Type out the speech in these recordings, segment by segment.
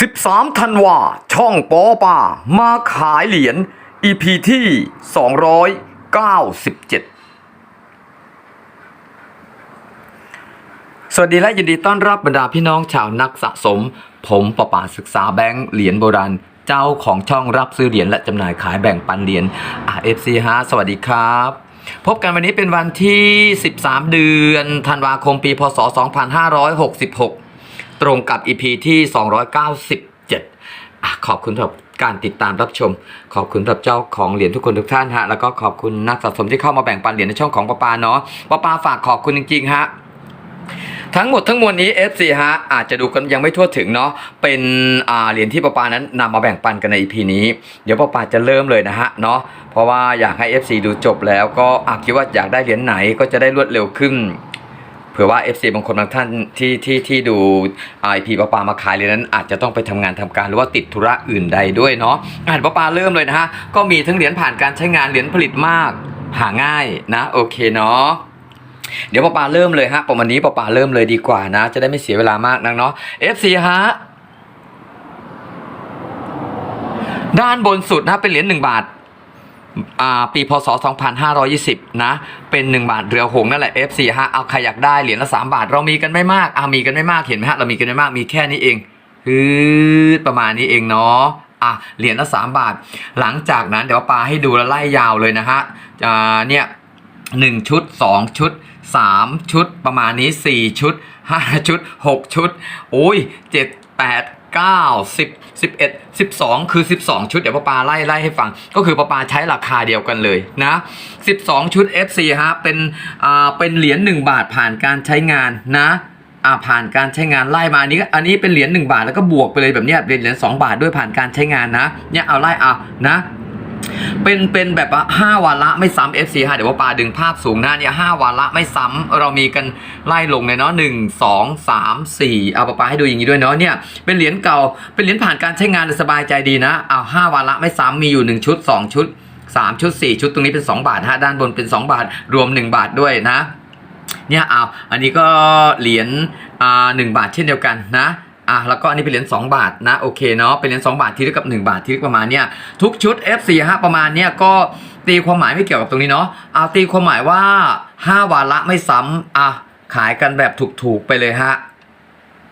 13ธันวาช่องปอป่า มาขายเหรียญ EP ที่ 297 สวัสดีและยินดีต้อนรับบรรดาพี่น้องชาวนักสะสม ผมประป่าศึกษาแบงค์เหรียญโบราณ เจ้าของช่องรับซื้อเหรียญและจำหน่ายขายแบ่งปันเหรียญ RFC ฮะสวัสดีครับพบกันวันนี้เป็นวันที่ 13 เดือนธันวาคมปี พศ 2566 ตรงกับ EP ที่ 297อขอบคุณสำหรับการติดตามรับชม ขอบคุณสำหรับเจ้าของเหรียญทุกคนทุกท่านฮะ แล้วก็ขอบคุณนักสะสมที่เข้ามาแบ่งปันเหรียญในช่องของปาปาเนาะปาปาฝากขอบคุณจริงๆฮะทั้งหมดทั้งมวลนี้ FC ฮะอาจจะดูกันยังไม่ทั่วถึงเนาะเป็นอ่าเหรียญที่ปาปานั้นนำมาแบ่งปันกันใน EP นี้ เดี๋ยวปาปาจะเริ่มเลยนะฮะเนาะเพราะว่าอยากให้ FC ดูจบแล้วก็อาคิดว่าอยากได้เหรียญไหนก็จะได้รวดเร็วขึ้น ผื่อว่า FC บางคนบางท่านที่ที่ที่ดู IP ปาปามาขายเลยนั้น อาจจะต้องไปทำงานทำการหรือว่าติดธุระอื่นใดด้วยเนาะอ่านปาปาเริ่มเลยนะฮะ ก็มีทั้งเหรียญผ่านการใช้งานเหรียญผลิตมาก หาง่ายนะ โอเคเนาะเดี๋ยวปอปาเริ่มเลยฮะประมาณนี้ปอปาเริ่มเลยดีกว่านะ จะได้ไม่เสียเวลามากนักเนาะ FC ฮะด้านบนสุดนะเป็นเหรียญ1บาทอ่า ปีพศ 2520 นะ เป็น 1 บาทเรือหงนั่นแหละ F4 ฮะ เอาใครอยากได้เหรียญละ3บาท เรามีกันไม่มากอามีกันไม่มาก เห็นไหมฮะ เรามีกันไม่มาก มีแค่นี้เองฮืดประมาณนี้เองเนาะอะเหรียญละ3บาท หลังจากนั้นเดี๋ยวปาให้ดูแล้วไล่ยาวเลยนะฮะ อ่า เนี่ยหนึ่งชุดสองชุดสามชุด ประมาณนี้สี่ชุดห้าชุดหกชุด โอ้ยเจ็ดแปดเก้าสิบสิบเอ็ดสิบสองคือสิบสองชุด เดี๋ยวป้าปาไล่ไล่ให้ฟัง ก็คือป้าปาใช้ราคาเดียวกันเลยนะสิบสองชุด FC ฮะ เป็นอ่าเป็นเหรียญหนึ่งบาทผ่านการใช้งานนะอ่าผ่านการใช้งานไล่มาอันนี้ก็อันนี้เป็นเหรียญหนึ่งบาทแล้วก็บวกไปเลยแบบเนี้ยเป็นเหรียญสองบาทด้วยผ่านการใช้งานนะเนี่ยเอาไล่เอานะ เป็นเป็นแบบว่าห้าวาระไม่ซ้ำ FC ฮะเดี๋ยวว่าปาดึงภาพสูงหน้าเนี่ยห้าวาระไม่ซ้ำเรามีกันไล่ลงเลยเนาะหนึ่งสองสามสี่เอาปาปาให้ดูอย่างนี้ด้วยเนาะเนี่ยเป็นเหรียญเก่าเป็นเหรียญผ่านการใช้งานสบายใจดีนะเอาห้าวาระไม่ซ้ำมีอยู่หนึ่งชุดสองชุดสามชุดสี่ชุดตรงนี้เป็นสองบาทฮะด้านบนเป็นสองบาทรวมหนึ่งบาทด้วยนะเนี่ยเอาอันนี้ก็เหรียญอ่าหนึ่งบาทเช่นเดียวกันนะ อะแล้วก็อันนี้เป็นเหรียญ2บาทนะโอเคเนาะเป็นเหรียญ2บาทที่เท่ากับ 1 บาทที่เท่าประมาณเนี่ยทุกชุด F4 ฮะประมาณเนี่ยก็ตีความหมายไม่เกี่ยวกับตรงนี้เนาะเอาตีความหมายว่า 5 วาระไม่ซ้ำอะขายกันแบบถูกๆไปเลยฮะ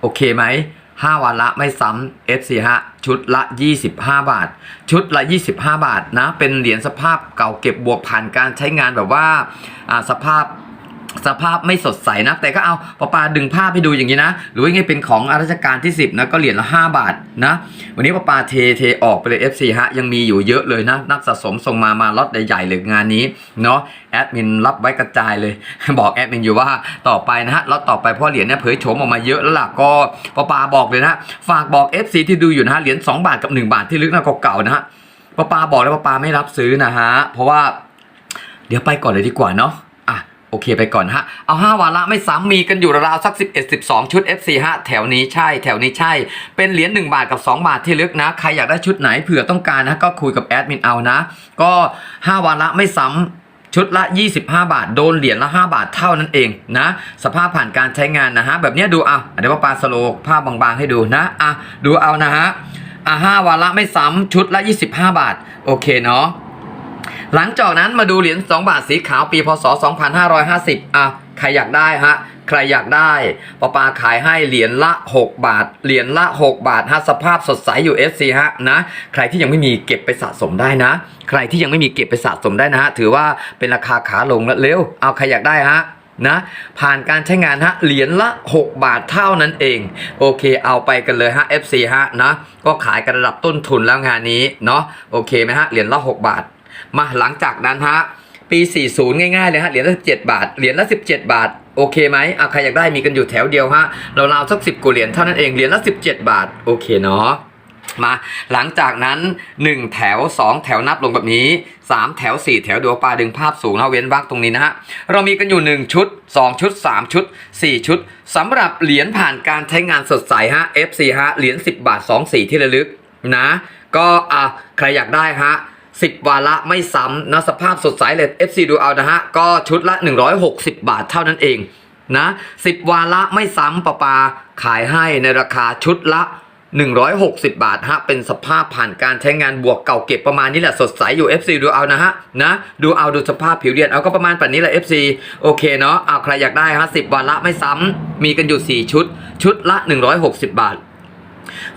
โอเคไหม5วาระไม่ซ้ำ F4 ฮะชุดละ 25 บาท ชุดละ 25 บาทนะ เป็นเหรียญสภาพเก่าเก็บบวกผ่านการใช้งานแบบว่าอ่าสภาพ สภาพไม่สดใสนะแต่ก็เอาปาปาดึงภาพให้ดูอย่างนี้นะ หรือว่าไงเป็นของอาราชการที่ 10นะก็เหรียญละ 5 บาทนะ วันนี้ปาปาเทเทออกไปเลย FC ฮะ ยังมีอยู่เยอะเลยนะ นักสะสมส่งมามาล็อตใหญ่ๆเลยงานนี้เนาะแอดมินรับไว้กระจายเลย บอกแอดมินอยู่ว่าต่อไปนะฮะล็อตต่อไปเพราะเหรียญเนี่ยเผยโฉมออกมาเยอะแล้วล่ะก็ปาปาบอกเลยนะฝากบอก FC ที่ดูอยู่นะฮะเหรียญ2บาทกับ 1 บาทที่ลึกน้าเก่าๆนะฮะปาปาบอกแล้วปาปาไม่รับซื้อนะฮะเพราะว่าเดี๋ยวไปก่อนเลยดีกว่าเนาะ โอเคไปก่อนฮะ เอา 5 วาระไม่ซ้ำมีกันอยู่ราวๆสัก 11 12 ชุด FC ฮะ แถวนี้ใช่ แถวนี้ใช่ เป็นเหรียญ1บาทกับ 2 บาทที่ลึกนะ ใครอยากได้ชุดไหนเผื่อต้องการนะก็คุยกับแอดมินเอานะ ก็ 5 วาระไม่ซ้ำชุดละ 25 บาท โดนเหรียญละ 5 บาทเท่านั้นเองนะ สภาพผ่านการใช้งานนะฮะ แบบเนี้ยดูเอะเดี๋ยวว่าปาสโลภาพบางๆให้ดูนะ อะ ดูเอานะฮะ อะ5วาระไม่ซ้ำชุดละ 25 บาท โอเคเนาะ หลังจากนั้นมาดูเหรียญ2บาทสีขาวปีพศ 2550 อะ ใครอยากได้ฮะ ใครอยากได้ปอปาขายให้เหรียญละ 6 บาท เหรียญละ 6 บาทฮะสภาพสดใสอยู่ SC ฮะนะ ใครที่ยังไม่มีเก็บไปสะสมได้นะ ใครที่ยังไม่มีเก็บไปสะสมได้นะฮะ ถือว่าเป็นราคาขาลงแล้วเร็ว เอาใครอยากได้ฮะนะผ่านการใช้งานฮะเหรียญละ 6 บาทเท่านั้นเอง โอเคเอาไปกันเลยฮะ FC ฮะนะก็ขายกันระดับต้นทุนแล้วงานนี้เนาะโอเคไหมฮะเหรียญละ 6 บาท มาหลังจากนั้นฮะปี 40 ง่ายๆเลยฮะเหรียญละ17 บาทเหรียญละ 17 บาท โอเคไหมอะใครอยากได้มีกันอยู่แถวเดียวฮะเราราวๆสัก 10กว่าเหรียญเท่านั้นเองเหรียญละ 17 บาท โอเคเนาะมาหลังจากนั้น 1 แถว 2 แถวนับลงแบบนี้ 3 แถว 4 แถวดูปลาดึงภาพสูงนะเว้นวรรคตรงนี้นะฮะเรามีกันอยู่ 1 ชุด 2 ชุด 3 ชุด 4 ชุดสำหรับเหรียญผ่านการใช้งานสดใสฮะ FC ฮะเหรียญ10 บาท 2 สีที่ระลึกนะ ก็อะใครอยากได้ฮะ 10 วาระไม่ซ้ำนะสภาพสดใสเลย FC ดูเอานะฮะ ก็ชุดละ 160 บาทเท่านั้นเองนะ10 วาระไม่ซ้ำปะปาขายให้ในราคาชุดละ 160 บาทฮะเป็นสภาพผ่านการใช้งานบวกเก่าเก็บประมาณนี้แหละสดใสอยู่ FC ดูเอานะฮะนะดูเอาดูสภาพผิวเรียนเอาก็ประมาณแบบนี้แหละ FC โอเคเนาะเอาใครอยากได้ฮะ10วันละไม่ซ้ำมีกันอยู่ 4 ชุด ชุดละ 160 บาท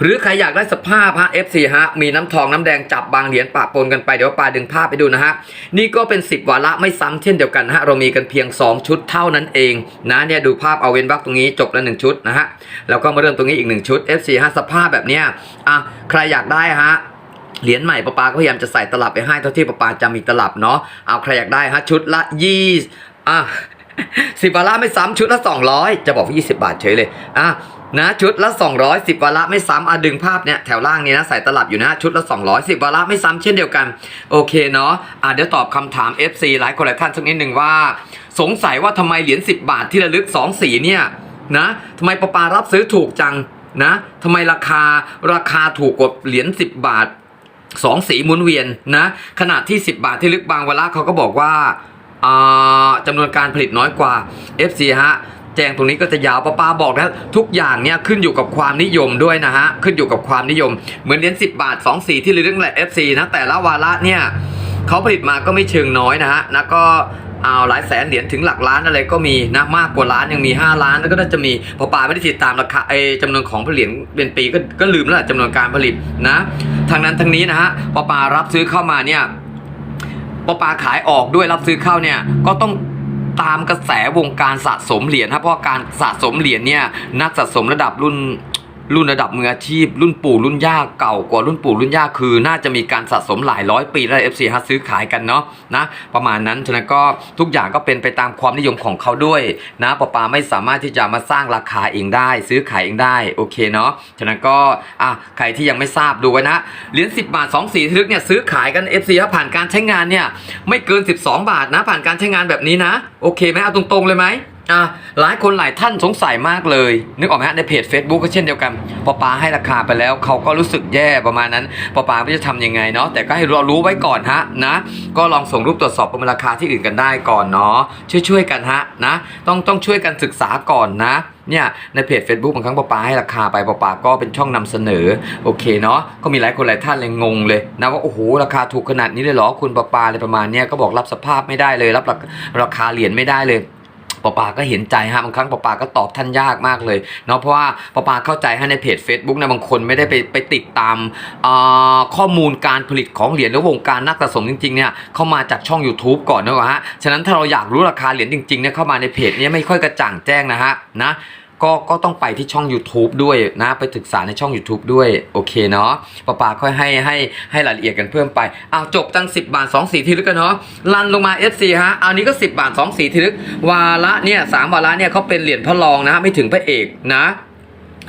หรือใครอยากได้สภาพฮะ FC ฮะ มีน้ำทองน้ำแดงจับบางเหรียญปะปนกันไป เดี๋ยวปาดึงภาพไปดูนะฮะ นี่ก็เป็น 10 วาระไม่ซ้ำเช่นเดียวกันฮะ เรามีกันเพียง 2 ชุดเท่านั้นเองนะเนี่ยดูภาพเอาเว้นวักตรงนี้จบแล้ว1ชุดนะฮะ แล้วก็มาเริ่มตรงนี้อีก 1 ชุด FC ฮะสภาพแบบเนี้ยอะใครอยากได้ฮะเหรียญใหม่ปะปาก็พยายามจะใส่ตลับไปให้เท่าที่ปะปาจะมีตลับเนาะเอาใครอยากได้ฮะชุดละยี่อะสิบวาระไม่ซ้ำชุดละ200จะบอกว่า20บาทเฉยเลยอะ นะชุดละ 210วาระไม่ซ้ำอะดึงภาพเนี้ยแถวล่างนี้นะใส่ตลับอยู่นะชุดละ 210วาระไม่ซ้ำเช่นเดียวกัน โอเคเนาะอะเดี๋ยวตอบคำถาม FC หลายคนหลายท่านสักนิดหนึ่งว่า สงสัยว่าทำไมเหรียญ10 บาทที่ระลึก 2 สีเนี่ยนะทำไมปะปารับซื้อถูกจังนะทำไมราคาราคาถูกกว่าเหรียญ10 บาทสองสีหมุนเวียนนะขนาดที่ 10 บาทที่ลึกบางเวลาเขาก็บอกว่าอ่าจำนวนการผลิตน้อยกว่า FC ฮะ แจ้งตรงนี้ก็จะยาวป้าป้าบอกนะทุกอย่างเนี่ยขึ้นอยู่กับความนิยมด้วยนะฮะขึ้นอยู่กับความนิยม เหมือนเหรียญ10 บาท 2 สีที่ลึกแหละ FC นะแต่ละวาระเนี่ยเขาผลิตมาก็ไม่เชิงน้อยนะฮะนะก็เอาหลายแสนเหรียญถึงหลักล้านอะไรก็มีนะมากกว่าล้านยังมี 5 ล้านแล้วก็น่าจะมีพอปาไม่ได้ติดตามราคาไอจำนวนของผลิตเป็นปีก็ก็ลืมแล้วจำนวนการผลิตนะทางนั้นทางนี้นะฮะพอปารับซื้อเข้ามาเนี่ยปอปลาขายออกด้วยรับซื้อเข้าเนี่ยก็ต้อง ตามกระแสวงการสะสมเหรียญครับเพราะว่าการสะสมเหรียญเนี่ยนักสะสมระดับรุ่น รุ่นระดับมืออาชีพ รุ่นปู่รุ่นย่าเก่ากว่ารุ่นปู่รุ่นย่าคือ น่าจะมีการสะสมหลายร้อยปีแล้ว FC ฮัทซื้อขายกันเนาะนะประมาณนั้นฉะนั้นก็ทุกอย่างก็เป็นไปตามความนิยมของเขาด้วยนะปอปาไม่สามารถที่จะมาสร้างราคาเองได้ ซื้อขายเองได้โอเคเนาะฉะนั้นก็อะใครที่ยังไม่ทราบดูไว้นะเหรียญ10 บาท 2 สีทึกเนี่ยซื้อขายกัน FC ครับผ่านการใช้งานเนี่ยไม่เกิน 12 บาทนะผ่านการใช้งานแบบนี้นะ โอเคไหมเอาตรงๆเลยไหม อะหลายคนหลายท่านสงสัยมากเลย นึกออกไหมฮะในเพจ Facebook ก็เช่นเดียวกันปอปาให้ราคาไปแล้วเขาก็รู้สึกแย่ประมาณนั้นปอปาไม่จะทำยังไงเนาะแต่ก็ให้เรารู้ไว้ก่อนฮะนะ ก็ลองส่งรูปตรวจสอบประเมินราคาที่อื่นกันได้ก่อนเนาะช่วยๆกันฮะนะ ต้องต้องช่วยกันศึกษาก่อนนะเนี่ยในเพจ Facebook บางครั้งปอปาให้ราคาไปปอปาก็เป็นช่องนำเสนอโอเคเนาะก็มีหลายคนหลายท่านเลยงงเลยนะว่าโอ้โหราคาถูกขนาดนี้เลยเหรอคุณปอปาอะไรประมาณเนี้ยก็บอกรับสภาพไม่ได้เลย รับราคาเหรียญไม่ได้เลย ปอปาก็เห็นใจฮะบางครั้งปอปาก็ตอบท่านยากมากเลยเนาะเพราะว่าปอปาเข้าใจให้ในเพจ Facebook นะบางคนไม่ได้ไปไปติดตามข้อมูลการผลิตของเหรียญและวงการนักสะสมจริงๆเนี่ยเข้ามาจากช่อง YouTube ก่อนนะฮะฉะนั้นถ้าเราอยากรู้ราคาเหรียญจริงๆเนี่ยเข้ามาในเพจเนี่ยไม่ค่อยกระจ่างแจ้งนะฮะนะ ก็ก็ต้องไปที่ช่อง YouTube ด้วยนะไปศึกษาในช่อง YouTube ด้วยโอเคเนาะป้าปาค่อยให้ให้ให้รายละเอียดกันเพิ่มไปอ้าวจบตั้ง 10 บาท 2 สีทีลึกกันเนาะลันลงมา FC ฮะเอานี้ก็ 10 บาท 2 สีทีลึก วาระเนี่ยสามวาระเนี่ยเขาเป็นเหรียญพระรองนะไม่ถึงพระเอกนะ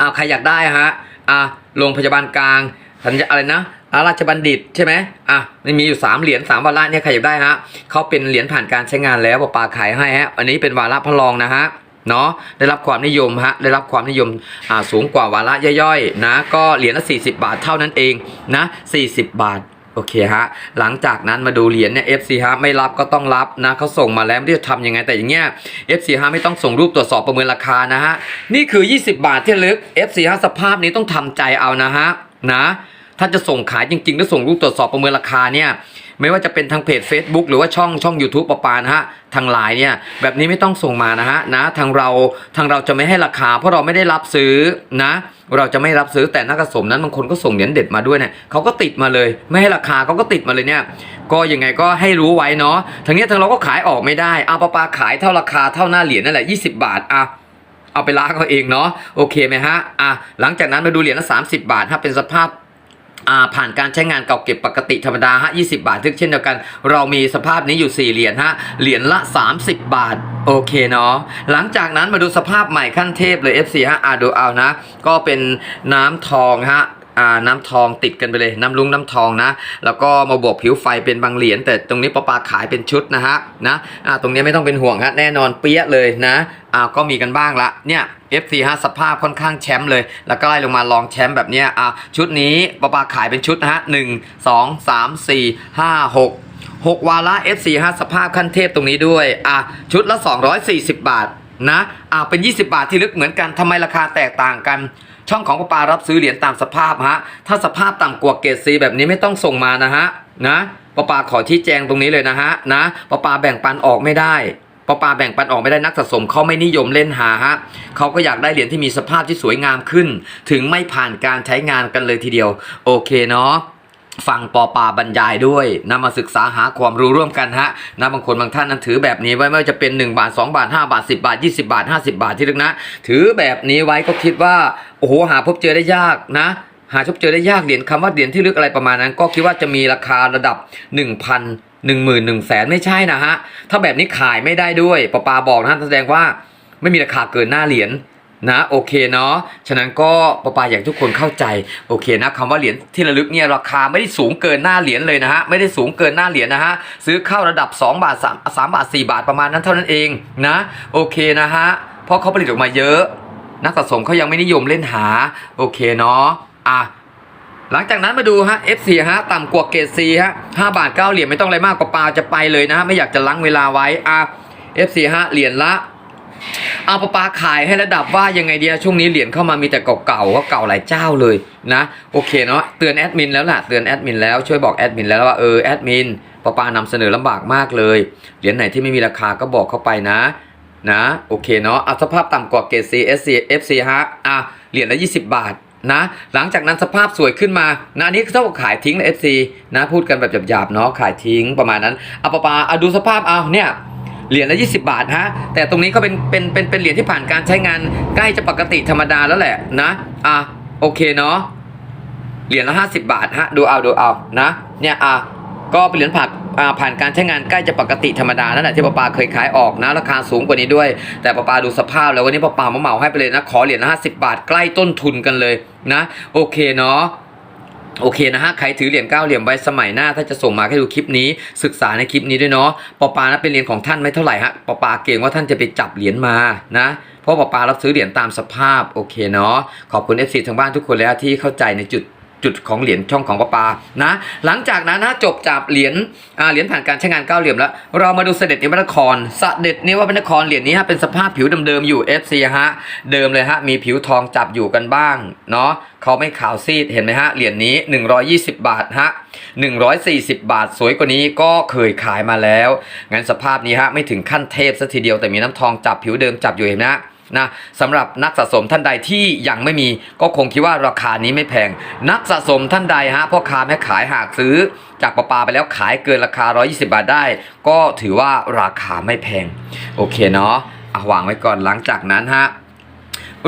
อ้าวใครอยากได้ฮะอะโรงพยาบาลกลางสัญญาอะไรนะอาราชบัณฑิตใช่ไหมอะมันมีอยู่3เหรียญ3วาระเนี่ยใครอยากได้ฮะเขาเป็นเหรียญผ่านการใช้งานแล้วป้าปาขายให้ฮะอันนี้เป็นวาระพระรองนะฮะ เนาะได้รับความนิยมฮะได้รับความนิยมอ่าสูงกว่าวาระย่อยๆนะก็เหรียญละ 40 บาทเท่านั้นเองนะ40 บาทโอเคฮะ หลังจากนั้นมาดูเหรียญเนี่ย FC ฮะไม่รับก็ต้องรับนะเขาส่งมาแล้วไม่รู้จะทำยังไงแต่อย่างเงี้ย FC ฮะไม่ต้องส่งรูปตรวจสอบประเมินราคานะฮะ นี่คือ 20 บาทที่ลึก FC ฮะสภาพนี้ต้องทำใจเอานะฮะนะ ถ้าจะส่งขายจริงๆแล้วส่งรูปตรวจสอบประเมินราคาเนี่ย ไม่ว่าจะเป็นทางเพจ Facebook หรือว่าช่องช่อง YouTube ปะปานะฮะทางไลน์เนี่ยแบบนี้ไม่ต้องส่งมานะฮะนะทางเราทางเราจะไม่ให้ราคา เพราะเราไม่ได้รับซื้อนะเราจะไม่รับซื้อแต่นักสะสมนั้นบางคนก็ส่งเหรียญเด็ดมาด้วยเนี่ยเขาก็ติดมาเลย ไม่ให้ราคาเขาก็ติดมาเลยเนี่ยก็ยังไงก็ให้รู้ไว้เนาะทางนี้ทางเราก็ขายออกไม่ได้เอาปะปาขายเท่าราคาเท่าหน้าเหรียญนั่นแหละ20 บาทอะเอาไปล้างเอาเองเนาะโอเคไหมฮะอะหลังจากนั้นมาดูเหรียญละ30 บาทถ้าเป็นสภาพ ผ่านการใช้งานเก่าเก็บปกติธรรมดาฮะ20 บาททึกเช่นเดียวกัน เรามีสภาพนี้อยู่ 4 เหรียญฮะเหรียญละ 30 บาท โอเคเนาะหลังจากนั้นมาดูสภาพใหม่ขั้นเทพเลย FC ฮะอ่าดูเอานะ ก็เป็นน้ำทองฮะ น้ำทองติดกันไปเลย น้ำลุงน้ำทองนะ แล้วก็มาบวกผิวไฟเป็นบางเหรียญแต่ตรงนี้ปะปาขายเป็นชุดนะฮะนะตรงนี้ไม่ต้องเป็นห่วงฮะแน่นอนเปี้ยเลยนะอ่าก็มีกันบ้างละเนี่ย F4 ฮะสภาพค่อนข้างแชมป์เลย แล้วก็ไล่ลงมาลองแชมป์แบบเนี้ยอ่าชุดนี้ปะปาขายเป็นชุดนะฮะหนึ่งสองสามสี่ห้าหกหกวาระ F4 ฮะสภาพขั้นเทพตรงนี้ด้วยอะชุดละ 240 บาทนะอ่าเป็น 20 บาทที่ลึกเหมือนกันทำไมราคาแตกต่างกัน ช่องของปะปารับซื้อเหรียญตามสภาพฮะ ถ้าสภาพต่ำกว่าเกรดซีแบบนี้ไม่ต้องส่งมานะฮะนะปะปาขอที่แจงตรงนี้เลยนะฮะนะปะปาแบ่งปันออกไม่ได้ปปาแบ่งปันออกไม่ได้นักสะสมเขาไม่นิยมเล่นหาฮะเขาก็อยากได้เหรียญที่มีสภาพที่สวยงามขึ้น ถึงไม่ผ่านการใช้งานกันเลยทีเดียว โอเคเนาะฟังปอปาบรรยายด้วยนำมาศึกษาหาความรู้ร่วมกันฮะนะบางคนบางท่านนั้นถือแบบนี้ไว้ไม่ว่าจะเป็น 1 บาท 2 บาท 5 บาท 10 บาท 20 บาท 50 บาทที่ลึกนะ ถือแบบนี้ไว้ก็คิดว่า โอ้โหหาพบเจอได้ยากนะ หาพบเจอได้ยากเหรียญคำว่าเหรียญที่ลึกอะไรประมาณนั้น ก็คิดว่าจะมีราคาระดับ 1,000 1 0 0 0 0 1แสนไม่ใช่นะฮะ ถ้าแบบนี้ขายไม่ได้ด้วยปอปาบอกนะแสดงว่าไม่มีราคาเกินหน้าเหรียญนะโอเคเนาะฉะนั้นก็ปะปาอยากให้ทุกคนเข้าใจโอเคนะคำว่าเหรียญที่ระลึกเนี่ยราคาไม่ได้สูงเกินหน้าเหรียญเลยนะฮะไม่ได้สูงเกินหน้าเหรียญนะฮะซื้อเข้าระดับ 2 บาท 3 3บาท 4 บาทประมาณนั้นเท่านั้นเองนะโอเคนะฮะเพราะเขาผลิตออกมาเยอะ นักสะสมเขายังไม่นิยมเล่นหา โอเคเนาะอะหลังจากนั้นมาดูฮะ F4 ฮะต่ำกว่าเกรด C ฮะ5บาท9เหรียญไม่ต้องอะไรมากกว่าปลาจะไปเลยนะฮะไม่อยากจะลังเวลาไว้อะ F4 ฮะเหรียญละเอาปลาปลาขายให้ระดับว่ายังไงเดีอะช่วงนี้เหรียญเข้ามามีแต่เก่าๆก็เก่าหลายเจ้าเลยนะโอเคเนาะเตือนแอดมินแล้วล่ะเตือนแอดมินแล้วช่วยบอกแอดมินแล้วว่าเออแอดมินปลาปลานำเสนอลำบากมากเลยเหรียญไหนที่ไม่มีราคาก็บอกเข้าไปนะ นะโอเคเนาะเอาสภาพต่ำกว่าเกรด C S C F C ฮะอะเหรียญละ20 บาทนะหลังจากนั้นสภาพสวยขึ้นมานะอันนี้เท่ากับขายทิ้งเลย FC นะพูดกันแบบหยาบๆเนาะขายทิ้งประมาณนั้นเอาปะปาเอาดูสภาพเอาเนี่ยเหรียญละ20 บาทฮะแต่ตรงนี้ก็เป็นเป็นเป็นเป็นเหรียญที่ผ่านการใช้งานใกล้จะปกติธรรมดาแล้วแหละนะอะโอเคเนาะเหรียญละ 50 บาทฮะดูเอาดูเอานะเนี่ยอะก็เป็นเหรียญผ่าน ผ่านการใช้งานใกล้จะปกติธรรมดานั่นแหละที่ป้าปาเคยขายออกนะราคาสูงกว่านี้ด้วย แต่ป้าปาดูสภาพแล้ววันนี้ป้าปามาเหมาให้ไปเลยนะขอเหรียญละ50บาทใกล้ต้นทุนกันเลยนะ โอเคเนาะโอเคนะฮะ ใครถือเหรียญเก้าเหรียญไว้สมัยหน้า ถ้าจะส่งมาให้ดูคลิปนี้ศึกษาในคลิปนี้ด้วยเนาะปอปานะเป็นเหรียญของท่านไม่เท่าไหร่ฮะปอปาเกรงว่าท่านจะไปจับเหรียญมานะ เพราะปอปารับซื้อเหรียญตามสภาพ โอเคเนาะขอบคุณ FC ทางบ้านทุกคนแล้วที่เข้าใจในจุด จุดของเหรียญช่องของปอปานะหลังจากนั้นนะจบจากเหรียญเหรียญผ่านการใช้งานเก้าเหรียญแล้ว เรามาดูเสด็จนิวัตนครเสด็จนิวัตนครเหรียญนี้ฮะเป็นสภาพผิวเดิมๆอยู่ FC ฮะเดิมเลยฮะมีผิวทองจับอยู่กันบ้างเนาะเขาไม่ขาวซีดเห็นไหมฮะเหรียญนี้ 120 บาทฮะ140 บาทสวยกว่านี้ก็เคยขายมาแล้วงั้นสภาพนี้ฮะไม่ถึงขั้นเทพซะทีเดียวแต่มีน้ำทองจับผิวเดิมจับอยู่เห็นไหมฮะ นะสำหรับนักสะสมท่านใดที่ยังไม่มีก็คงคิดว่าราคานี้ไม่แพง นักสะสมท่านใดฮะพ่อค้าแม่ขายหากซื้อ จากปลาปาไปแล้วขายเกินราคา 120 บาทได้ ก็ถือว่าราคาไม่แพง โอเคเนาะอะวางไว้ก่อนหลังจากนั้นฮะ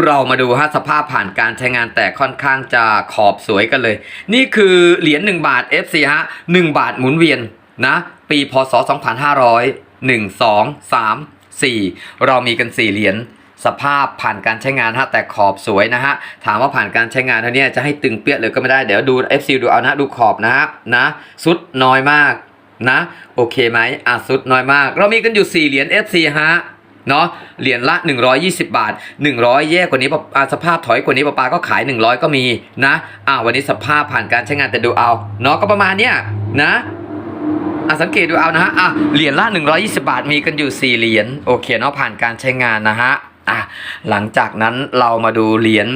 เรามาดูฮะสภาพผ่านการใช้งานแต่ค่อนข้างจะขอบสวยกันเลย นี่คือเหรียญ1บาท FC ฮะ1บาทหมุนเวียนนะปีพศ 2500 1 2 3 4 เรามีกัน 4 เหรียญ สภาพผ่านการใช้งานฮะแต่ขอบสวยนะฮะถามว่าผ่านการใช้งานเท่านี้จะให้ตึงเปี้ยเลยก็ไม่ได้เดี๋ยวดู FC ดูเอานะดูขอบนะฮะนะสุดน้อยมากนะโอเคไหมอะสุดน้อยมาก เรามีกันอยู่ 4 เหรียญ FC ฮะเนาะเหรียญละ 120 บาท 100 แย่กว่านี้ปอ่าสภาพถอยกว่านี้ปะปาก็ขาย 100 ก็มีนะอ่าวันนี้สภาพผ่านการใช้งานแต่ดูเอาเนาะก็ประมาณเนี้ยนะอะสังเกตดูเอานะฮะอะเหรียญละ 120 บาทมีกันอยู่ 4 เหรียญโอเคเนาะผ่านการใช้งานนะฮะ อะหลังจากนั้นเรามาดูเหรียญ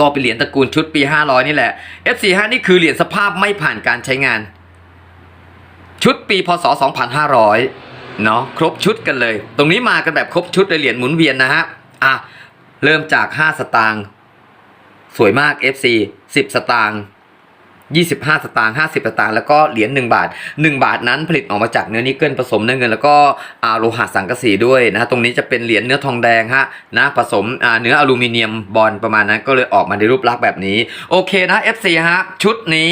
ก็เป็นเหรียญตระกูลชุดปี 500 นี่แหละ F45 นี่คือเหรียญสภาพไม่ผ่านการใช้งาน ชุดปีพศ 2500 เนาะครบชุดกันเลย ตรงนี้มากันแบบครบชุดเลยเหรียญหมุนเวียนนะฮะอะเริ่มจาก 5 สตางค์สวยมาก FC 10 สตางค์ 25 สตางค์50 สตางค์แล้วก็เหรียญ1บาท 1 บาทนั้นผลิตออกมาจากเนื้อนิกเกิลผสมเนื้อเงิน แล้วก็อาโลหะสังกะสีด้วยนะตรงนี้จะเป็นเหรียญเนื้อทองแดงฮะนะผสมอ่าเนื้ออลูมิเนียมบอลประมาณนั้นก็เลยออกมาในรูปลักษณ์แบบนี้ โอเคนะ FC ฮะชุดนี้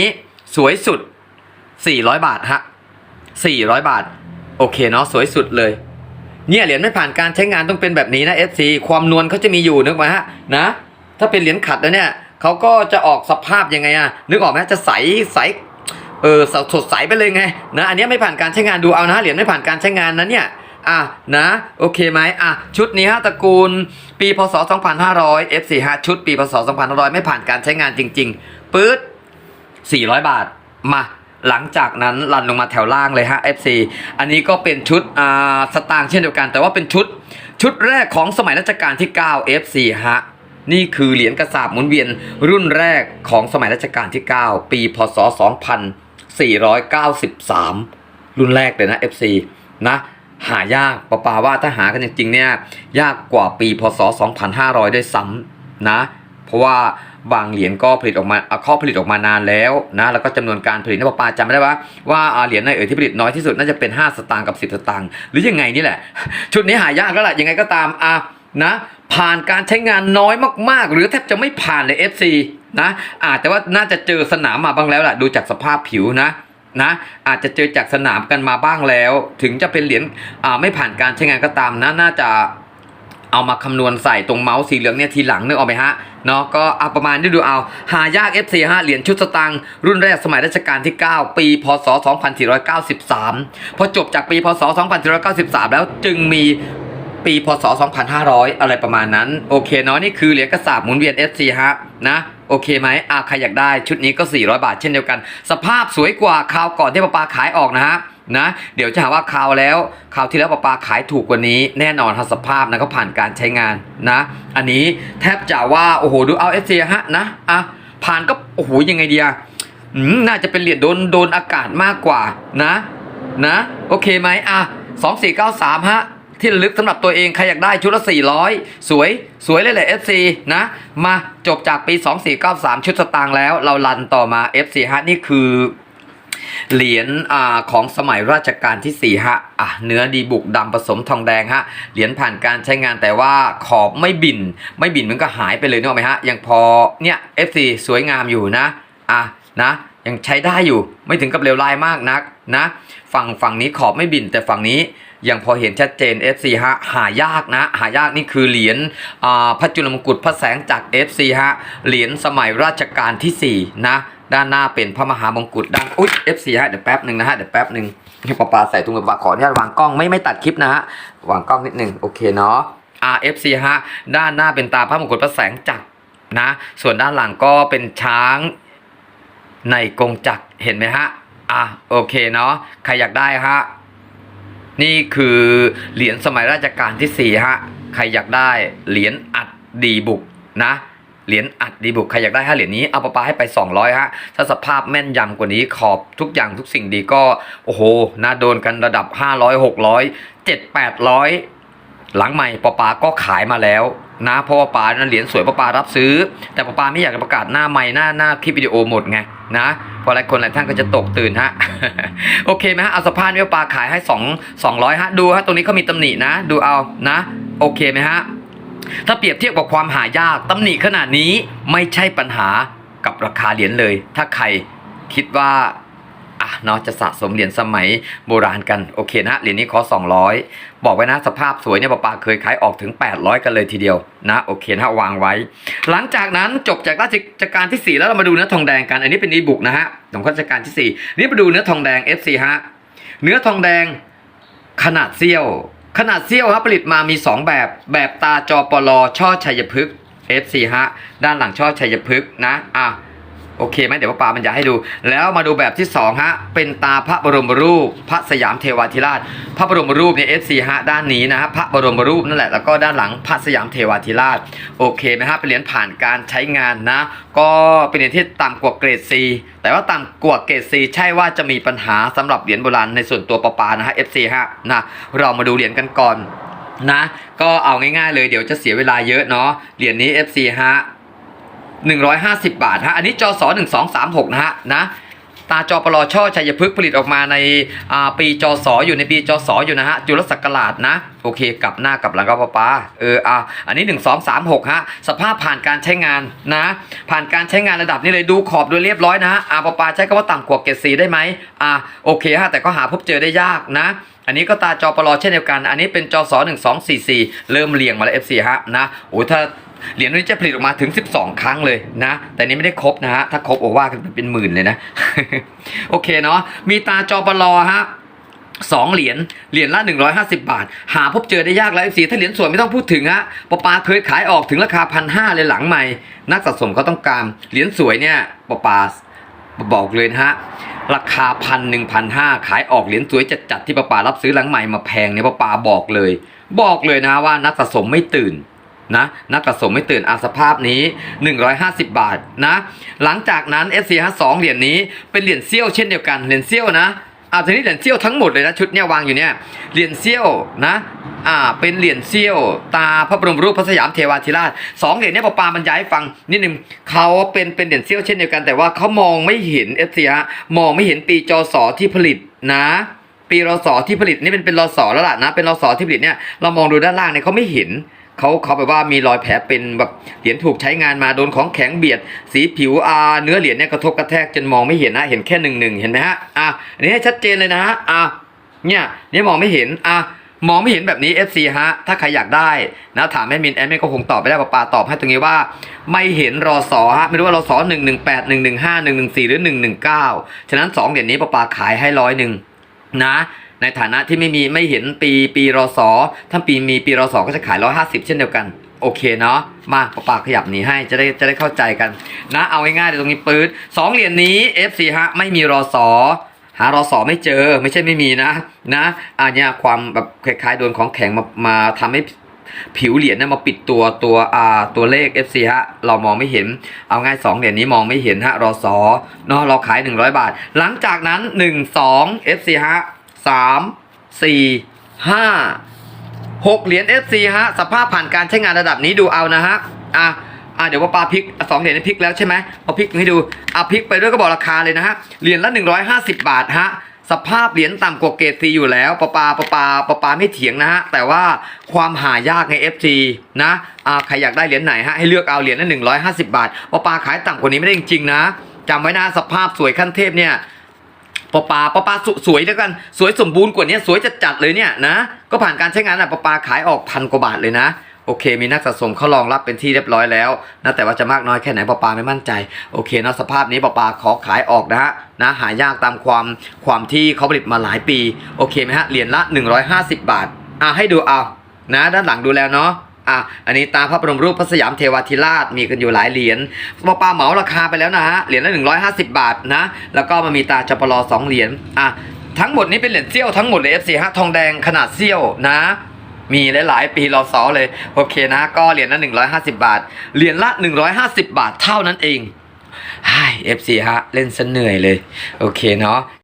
สวยสุด 400 บาทฮะ400 บาท โอเคเนาะสวยสุดเลยเนี่ยเหรียญไม่ผ่านการใช้งานต้องเป็นแบบนี้นะ FC ความนวลเขาจะมีอยู่นึกไหมฮะนะถ้าเป็นเหรียญขัดแล้วเนี่ย เขาก็จะออกสภาพยังไงอะนึกออกไหมจะใสใสเออสสดใสไปเลยไงนะอันนี้ไม่ผ่านการใช้งานดูเอานะเหรียญไม่ผ่านการใช้งานนะเนี่ยอะนะโอเคไหมอะชุดนี้ฮะตระกูลปีพศ 2500 F4 ฮะชุดปีพศ 2500 ไม่ผ่านการใช้งานจริง ๆปื๊ด400 บาทมาหลังจากนั้นรันลงมาแถวล่างเลยฮะ FC อันนี้ก็เป็นชุดอ่าสตางค์เช่นเดียวกัน แต่ว่าเป็นชุดชุดแรกของสมัยรัชกาลที่ 9 FC ฮะ นี่คือเหรียญกระสาบหมุนเวียนรุ่นแรกของสมัยรัชกาลที่ 9 ปี พศ 2493 รุ่นแรกเลยนะ FC นะหายากปะปาว่าถ้าหากันจริงๆเนี่ยยากกว่าปี พศ 2500 ด้วยซ้ำนะ เพราะว่าบางเหรียญก็ผลิตออกมาอะข้อผลิตออกมานานแล้วนะแล้วก็จำนวนการผลิตนะปะปาจำไม่ได้ว่าว่าเหรียญในเอ๋ยที่ผลิตน้อยที่สุดน่าจะเป็น 5 สตางค์กับ 10 สตางค์หรือยังไงนี่แหละ ชุดนี้หายากแล้วล่ะยังไงก็ตามอะนะ ผ่านการใช้งานน้อยมากๆ หรือแทบจะไม่ผ่านเลย FC นะอาจแต่ว่าน่าจะเจอสนามมาบ้างแล้วล่ะดูจากสภาพผิวนะนะอาจจะเจอจากสนามกันมาบ้างแล้ว ถึงจะเป็นเหรียญอ่าไม่ผ่านการใช้งานก็ตามนะน่าจะเอามาคำนวณใส่ตรงเมาส์สีเหลืองเนี่ยทีหลังนึกออกไหมฮะเนาะก็เอาประมาณนี้ดูเอา หายาก FC ฮะเหรียญชุดสตังค์รุ่นแรกสมัยรัชกาลที่ 9 ปี พศ 2493 พอจบจากปี พศ 2493 แล้วจึงมี ปีพศ 2500 อะไรประมาณนั้น โอเคเนาะนี่คือเหรียญกระสาบหมุนเวียน FC ฮะนะโอเคไหมอ่าใครอยากได้ชุดนี้ก็ 400 บาทเช่นเดียวกัน สภาพสวยกว่าคราวก่อนที่ปาปาขายออกนะฮะนะเดี๋ยวจะหาว่าคราวแล้วคราวที่แล้วปาปาขายถูกกว่านี้แน่นอนฮะสภาพนะก็ผ่านการใช้งานนะ อันนี้แทบจะว่าโอ้โหดูเอาเอฟซีฮะนะอะผ่านก็โอ้โหยังไงเดีอะอืมน่าจะเป็นเหรียญโดนโดนอากาศมากกว่านะนะโอเคไหมอะสองสี่เก้าสามฮะ ที่ระลึกสำหรับตัวเองใครอยากได้ชุดละ400 สวย สวยเลยแหละ FC นะ มาจบจากปี 2493 ชุดสตางค์แล้ว เราลันต่อมา FC ฮะนี่คือเหรียญอของสมัยราชการที่ 4 ฮะอะเนื้อดีบุกดำผสมทองแดงฮะ เหรียญผ่านการใช้งานแต่ว่าขอบไม่บิน ไม่บินมันก็หายไปเลยนึกออกไหมฮะ ยังพอเนี่ย FC สวยงามอยู่นะ อะนะยังใช้ได้อยู่ไม่ถึงกับเลวร้ายมากนักนะ ฝั่งฝั่งนี้ขอบไม่บินแต่ฝั่งนี้ ยังพอเห็นชัดเจน FC ฮะหายากนะ หายากนี่คือเหรียญพระจุลมงกุฎพระแสงจาก FC ฮะเหรียญสมัยราชการที่ 4 นะ ด้านหน้าเป็นพระมหามงกุฎด้านอุ๊ย FC ฮะเดี๋ยวแป๊บหนึ่งนะฮะเดี๋ยวแป๊บหนึ่งให้ปาปาใส่ถุงมือปาขออนุญาตวางกล้องไม่ไม่ตัดคลิปนะฮะวางกล้องนิดหนึ่งโอเคเนาะ RFC ฮะด้านหน้าเป็นตาพระมงกุฎพระแสงจักรนะ ส่วนด้านหลังก็เป็นช้างในกงจักรเห็นไหมฮะอะโอเคเนาะใครอยากได้ฮะ นี่คือเหรียญสมัยราชการที่4ฮะใครอยากได้เหรียญอัดดีบุกนะเหรียญอัดดีบุกใครอยากได้ฮะเหรียญนี้เอาปะปาให้ไป 200ฮะถ้าสภาพแม่นยำกว่านี้ขอบทุกอย่างทุกสิ่งดีก็ โอ้โหนะโดนกันระดับ 500 600 7 800 หลังใหม่ปะปาก็ขายมาแล้ว นะเพราะว่าปานั้นเหรียญสวยปอปารับซื้อ แต่ปอปาไม่อยากจะประกาศหน้าใหม่หน้าหน้าคลิปวิดีโอหมดไงนะพราะหลายคนหลายท่านก็จะตกตื่นฮะโอเคไหมฮะเอาสภาพนี้ปอปาขายให้2 200ฮะดูฮะตรงนี้เขามีตำหนินะ ดูเอานะ โอเคไหมฮะถ้าเปรียบเทียบกับความหายากตำหนิขนาดนี้ไม่ใช่ปัญหากับราคาเหรียญเลย ถ้าใครคิดว่า เนาะจะสะสมเหรียญสมัยโบราณกันโอเคนะเหรียญนี้ขอ 200 บอกไว้นะสภาพสวยเนี่ยป้าปาเคยขายออกถึง 800 กันเลยทีเดียวนะโอเคนะวางไว้ หลังจากนั้นจบจากราชการที่ 4 แล้วเรามาดูเนื้อทองแดงกัน อันนี้เป็นอีบุกนะฮะของราชการที่ 4 นี่มาดูเนื้อทองแดง FC ฮะเนื้อทองแดงขนาดเซี่ยว ขนาดเซี่ยวครับผลิตมามี 2 แบบ แบบตาจอปลอช่อชัยพฤกษ์ F4 ฮะด้านหลังช่อชัยพฤกษ์นะอะ โอเคไหมเดี๋ยวป้าปามันจะให้ดู แล้วมาดูแบบที่2ฮะเป็นตาพระบรมรูป พระสยามเทวาธิราช พระบรมรูปเนี่ย F4 ฮะด้านนี้นะฮะพระบรมรูปนั่นแหละแล้วก็ด้านหลังพระสยามเทวาธิราชโอเคไหมฮะเป็นเหรียญผ่านการใช้งานนะ ก็เป็นเหรียญที่ต่ำกว่าเกรด C แต่ว่าต่ำกว่าเกรด C ใช่ว่าจะมีปัญหาสำหรับเหรียญโบราณในส่วนตัวปาปานะฮะ F4 ฮะนะเรามาดูเหรียญกันก่อนนะ ก็เอาง่ายๆเลยเดี๋ยวจะเสียเวลาเยอะเนาะเหรียญนี้ FC ฮะ 150 บาทฮะอันนี้จอสอ1236 นะฮะนะตาจอปลอช่อชัยพฤกษ์ผลิตออกมาในาปีจอสออยู่ในปีจอสออยู่นะฮะจุลศักราชนะโอเคกลับหน้ากลับหลังก็ป้าป้าเอออะอันนี้ 1236ฮะสภาพผ่านการใช้งานนะ ผ่านการใช้งานระดับนี้เลยดูขอบโดยเรียบร้อยนะฮะอ่าป้าป้าใช้คำว่าต่ำกว่าเกรดสีได้ไหมอ่าโอเคฮะแต่ก็หาพบเจอได้ยากนะอันนี้ก็ตาจอปลอเช่นเดียวกัน อันนี้เป็นจอสอ1244เริ่มเรียงมาแล้ว FC ฮะนะโอ้ถ้าเหรียญนี้จะผลิตออกมาถึง 12 ครั้งเลยนะ แต่นี้ไม่ได้ครบนะฮะ ถ้าครบโอว่ากันเป็นหมื่นเลยนะ โอเคเนาะ มีตาจอปลอฮะสองเหรียญ เหรียญละ 150 บาท หาพบเจอได้ยากแล้วสีถ้าเหรียญสวยไม่ต้องพูดถึงฮะปปาเคยขายออกถึงราคาพันห้าเลยหลังใหม่ นักสะสมเขาต้องการ เหรียญสวยเนี่ยปปา บอกเลยนะฮะราคาพันหนึ่งพันห้าขายออกเหรียญสวยจัดๆที่ป้าปารับซื้อหลังใหม่มาแพงเนี่ยป้าปาบอกเลย บอกเลยนะว่านักสะสมไม่ตื่นนะนักสะสมไม่ตื่นอาสภาพนี้ 150 บาทนะ หลังจากนั้น FC 52 เหรียญนี้เป็นเหรียญเซี่ยวเช่นเดียวกันเหรียญเซี่ยวนะ อ่าทีนี้เหรียญเซี่ยวทั้งหมดเลยนะชุดเนี้ยวางอยู่เนี่ยเหรียญเซี่ยวนะอ่าเป็นเหรียญเซี่ยว ตาพระบรมรูปพระสยามเทวาธิราชสองเหรียญเนี้ปปาบรรยายให้ฟังนิดนึงเขาเป็นเป็นเหรียญเซี่ยวเช่นเดียวกันแต่ว่าเขามองไม่เห็น FC ฮะมองไม่เห็นปีจศที่ผลิตนะปีรศที่ผลิตนี่เป็นเป็นรศแล้วล่ะนะเป็นรศที่ผลิตเนี่ยเรามองดูด้านล่างเนี่ยเขาไม่เห็น เขาเขาแบบว่ามีรอยแผลเป็นแบบเหรียญถูกใช้งานมาโดนของแข็งเบียด สีผิวอาเนื้อเหรียญเนี่ยกระทบกระแทกจนมองไม่เห็นนะเห็นแค่หนึ่งหนึ่งเห็นไหมฮะอะอันนี้ให้ชัดเจนเลยนะฮะอะเนี่ยเนี่ยมองไม่เห็นอะมองไม่เห็นแบบนี้ FC ฮะ ถ้าใครอยากได้นะถามแม่มินแอดมินก็คงตอบไปได้ปาปาตอบให้ตรงนี้ว่า ไม่เห็นรอสอฮะ ไม่รู้ว่ารอสอหนึ่งหนึ่งแปดหนึ่งหนึ่งห้าหนึ่งหนึ่งสี่หรือหนึ่งหนึ่งเก้าฉะนั้นสองเหรียญนี้ปาปาขายให้ร้อยหนึ่งนะ ในฐานะที่ไม่มีไม่เห็นปีปีรอสอถ้าปีมีปีรอสอก็จะขายร้อยห้าสิบเช่นเดียวกัน โอเคเนาะมาปะปาขยับหนีให้จะได้จะได้เข้าใจกัน นะเอาง่ายๆเดี๋ยวตรงนี้ปื๊ดสองเหรียญนี้ FC ฮะไม่มีรอสอหารอสอไม่เจอไม่ใช่ไม่มีนะนะอันเนี้ยความแบบคล้ายๆโดนของแข็งมามาทำให้ผิวเหรียญเนี่ยมาปิดตัวตัวอ่าตัวเลข FC ฮะเรามองไม่เห็นเอาง่ายสองเหรียญนี้มองไม่เห็นฮะรอสอเนาะเราขาย 100 บาท หลังจากนั้น 1 2 FC ฮะ สามสี่ห้าหกเหรียญ FC ฮะ สภาพผ่านการใช้งานระดับนี้ดูเอานะฮะ อะอะเดี๋ยวว่าปลาพลิกสองเหรียญพลิกแล้วใช่ไหมพอาพลิกให้ดูอะพลิกไปด้วยก็บอกราคาเลยนะฮะ เหรียญละ 150 บาทฮะ สภาพเหรียญต่ำกว่าเกรดซีอยู่แล้วปะปลาปะปาปะปาไม่เถียงนะฮะ แต่ว่าความหายากใน FG นะอ่าใครอยากได้เหรียญไหนฮะ ให้เลือกเอาเหรียญละ150 บาทปะปลาขายต่ำกว่านี้ไม่ได้จริงๆนะจำไว้นะสภาพสวยขั้นเทพเนี่ย ปอปาปอปาสสวยแล้วกัน สวยสมบูรณ์กว่านี้สวยจัดจัดๆเลยเนี่ยนะ ก็ผ่านการใช้งานอะปอปาขายออกพันกว่าบาทเลยนะโอเค มีนักสะสมเขารองรับเป็นที่เรียบร้อยแล้วนะแต่ว่าจะมากน้อยแค่ไหนปอปาไม่มั่นใจ โอเคเนาะสภาพนี้ปอปาขอขายออกนะฮะนะหายากตามความความที่เขาผลิตมาหลายปี โอเคไหมฮะเหรียญละ 150 บาทอะให้ดูเอานะ ด้านหลังดูแล้วเนาะ อะอันนี้ตาพระบรมรูปพระสยามเทวาธิราชมีกันอยู่หลายเหรียญปอปาเหมาราคาไปแล้วนะฮะเหรียญละ150 บาทนะ แล้วก็มันมีตาจปลสองเหรียญอะทั้งหมดนี้เป็นเหรียญเซี่ยวทั้งหมดเลย FC ฮะทองแดงขนาดเซี่ยวนะมีหลาย ๆ ปีรอซอเลย โอเคนะ ก็เหรียญละ 150 บาท เหรียญละ 150 บาทเท่านั้นเองไฮ FC ฮะ เล่นซะเหนื่อยเลย โอเคเนาะ